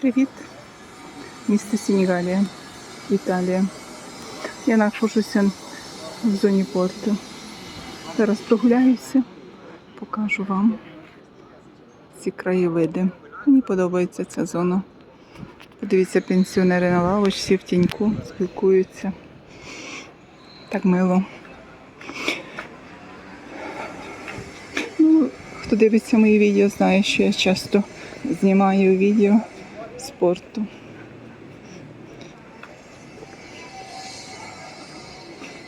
Привіт! Місто Сенігалія, Італія. Я знаходжуся в зоні порту. Зараз прогуляюся, покажу вам ці краєвиди. Мені подобається ця зона. Подивіться, пенсіонери на лавочці в тіньку спілкуються. Так мило. Ну, хто дивиться мої відео, знає, що я часто знімаю відео спорту.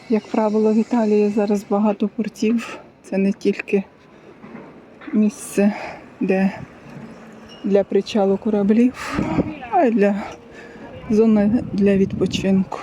Як правило, в Італії зараз багато портів. Це не тільки місце, де для причалу кораблів, а й для зони для відпочинку.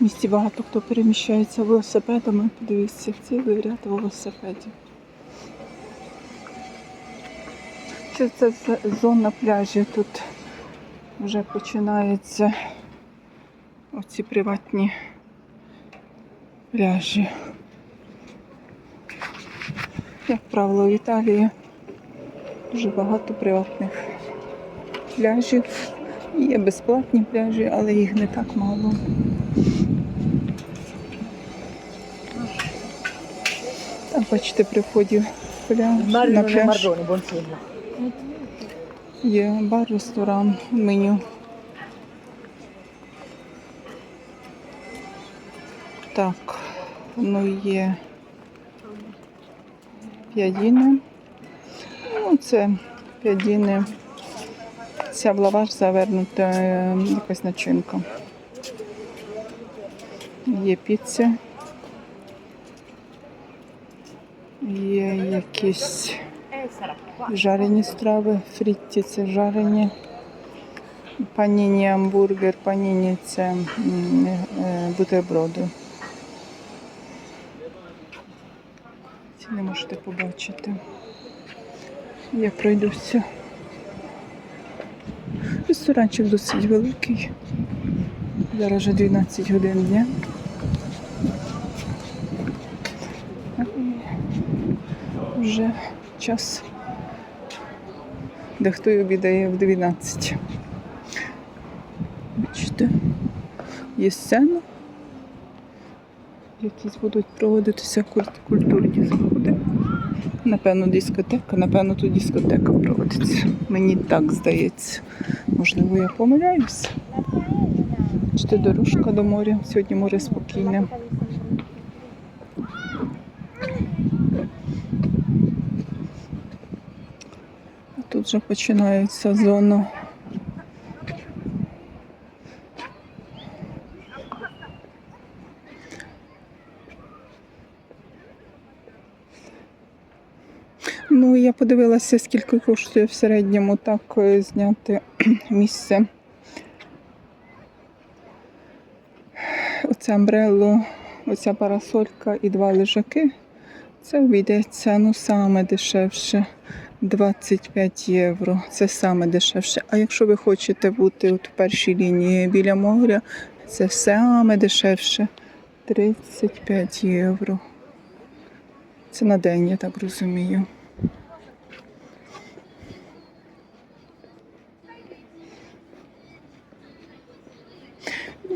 В місті багато хто переміщається велосипедами. Подивіться, цілий ряд велосипедів. Це, це зона пляжів. Тут вже починаються оці приватні пляжі. Як правило, в Італії дуже багато приватних пляжів. Є безплатні пляжі, але їх не так мало. Так, бачите, при вході пляж, на пляж є бар, ресторан, меню. Так, ну є п'ядіни. Ну, це п'ядіни. Ця в лаваш завернута е, якась начинка. Є піця. Є якісь жарені страви, фрітті це жарені. Паніні амбургер, паніні це е, бутерброди. Не можете побачити. Я пройдуся. Ресторанчик досить великий. Зараз вже 12 годин дня. Вже час. Дехто й обідає в 12. Бачите, є сцена. Якісь будуть проводитися культурні заходи. Напевно, дискотека, напевно, тут дискотека проводиться. Мені так здається. Можливо, я помиляюся. Чити дорожка до моря. Сьогодні море спокійне. Тут вже починається зона. Ну, я подивилася, скільки коштує в середньому так е, зняти місце. Оце амбрело, оця парасолька і два лежаки. Це обійдеться ну саме дешевше 25 євро. Це саме дешевше. А якщо ви хочете бути от в першій лінії біля моря, це саме дешевше 35 євро. Це на день, я так розумію.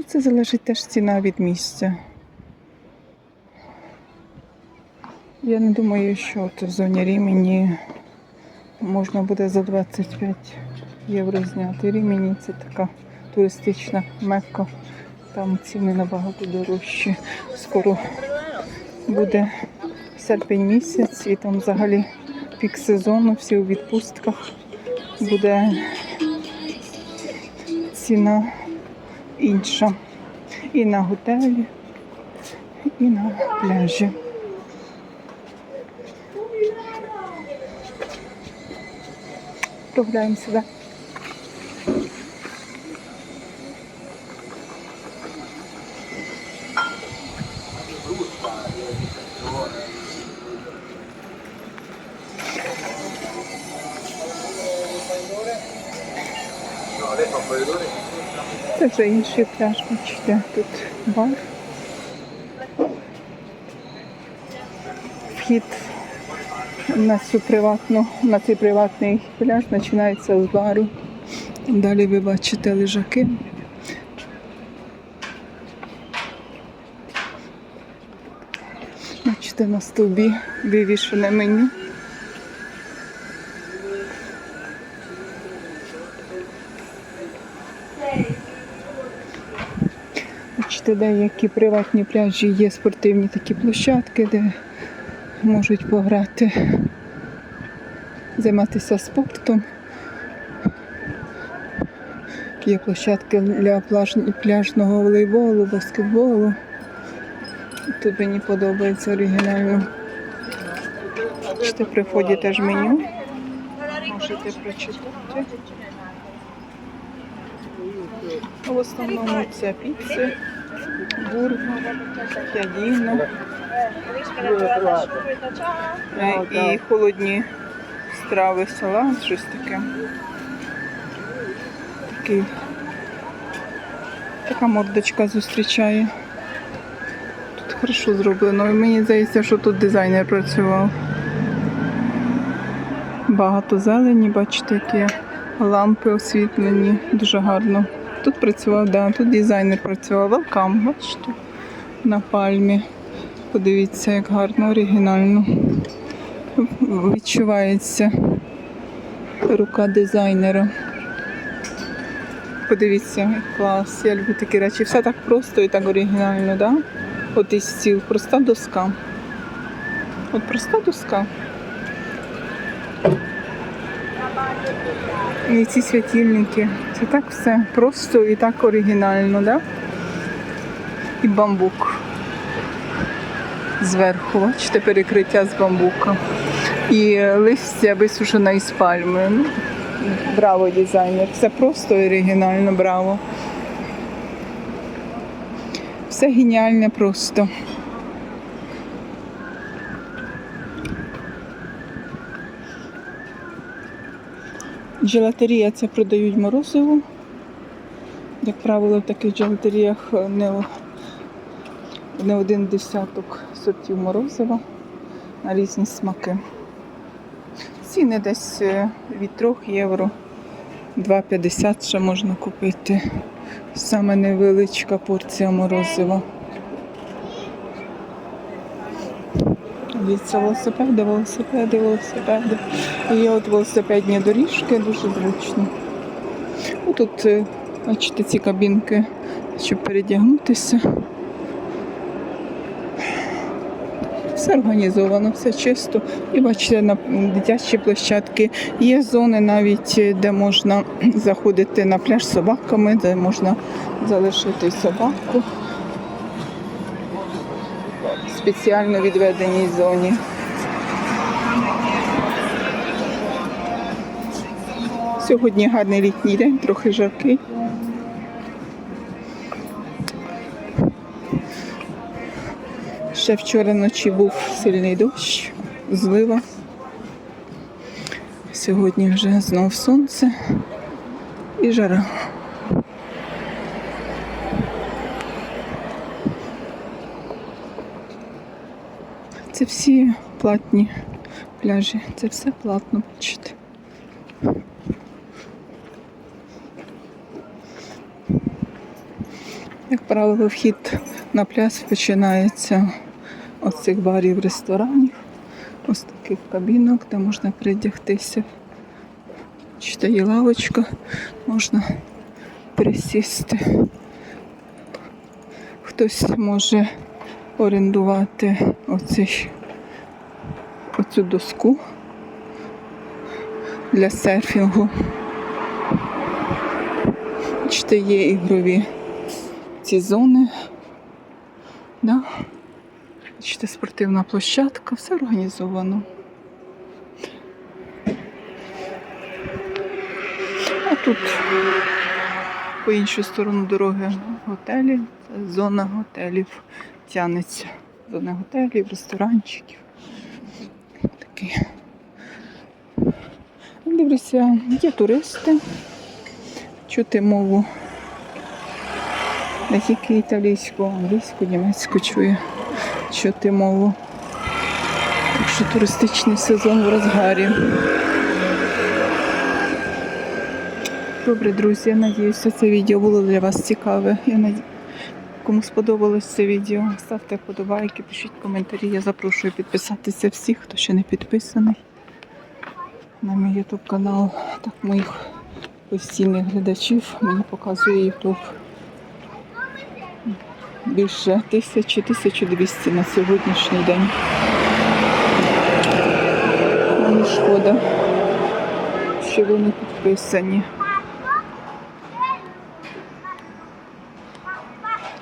Це залежить теж ціна від місця. Я не думаю, що от в зоні Рімені можна буде за 25 євро зняти. Рімені це така туристична мекка. Там ціни набагато дорожчі. Скоро буде серпень місяць і там взагалі пік сезону, всі у відпустках. Буде ціна інша. І на готелі, і на пляжі. Прогуляємо сюди. No, adesso un po' di це вже інший пляж, бачите, тут бар. Вхід на цю приватну, на цей приватний пляж починається з бару. Далі ви бачите лежаки. Бачите, на стовбі вивішене меню. Бачите, деякі приватні пляжі є спортивні такі площадки, де можуть пограти, займатися спортом. Є площадки для пляж- пляжного волейболу, баскетболу. Тут мені подобається оригінально. Бачите, при вході теж меню. Можете прочитати. В основному це піци, бургер, п'ядіно е, і холодні страви, салат, щось таке. Такий, така мордочка зустрічає. Тут хорошо зроблено. І мені здається, що тут дизайнер працював. Багато зелені, бачите, які лампи освітлені, дуже гарно. Тут працював, да, тут дизайнер працював. Welcome, бачите, на пальмі. Подивіться, як гарно, оригінально. Відчувається рука дизайнера. Подивіться, клас. Я люблю такі речі. Все так просто і так оригінально, да? От і стіл, проста доска. От проста доска. І ці світильники. Це так все просто і так оригінально, да? І бамбук. Зверху, бачите, перекриття з бамбука. І листя висушена із пальми. Ну, Браво, дизайнер. Все просто і оригінально, браво. Все геніальне просто. Джелатерія це продають морозиво. Як правило, в таких джелатеріях не, не один десяток сортів морозива на різні смаки. Ціни десь е, від 3 євро 2,50 ще можна купити. Саме невеличка порція морозива. Дивіться, велосипеди, велосипеди, велосипеди. І Є от велосипедні доріжки, дуже зручно. Ну, Тут, е, бачите, ці кабінки, щоб передягнутися. Все організовано, все чисто. І бачите, на дитячі площадки є зони навіть, е, де можна заходити на пляж з собаками, де можна залишити собаку спеціально відведеній зоні. Сьогодні гарний літній день, трохи жаркий. Ще вчора вночі був сильний дощ, злива. Сьогодні вже знов сонце і жара. Це всі платні пляжі. Це все платно, бачите. Як правило, вхід на пляж починається з цих барів, ресторанів, ось таких кабінок, де можна передягтися. Чи є лавочка, можна присісти. Хтось може орендувати оцей, оцю доску для серфінгу. Бачите, є ігрові ці зони. Да? Бачите, спортивна площадка, все організовано. А тут по іншу сторону дороги готелі, це зона готелів тянеться. Зона готелів, ресторанчиків. Такі. Дивлюся, є туристи. чути мову. Не тільки італійську, англійську, німецьку чую. Чути мову. Якщо туристичний сезон в розгарі. Добре, друзі, я надіюся, це відео було для вас цікаве. Я. Кому сподобалось це відео, ставте вподобайки, пишіть коментарі. Я запрошую підписатися всіх, хто ще не підписаний на мій YouTube канал. Так, моїх постійних глядачів мені показує YouTube. Більше 1000-1200 на сьогоднішній день. Мені шкода, що ви не підписані.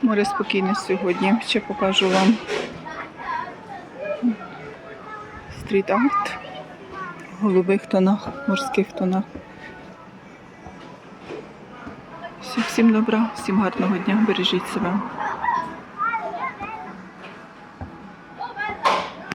Море спокійне сьогодні. Ще покажу вам стріт-арт в голубих тонах, морських тонах. Всім добра, всім гарного дня, бережіть себе.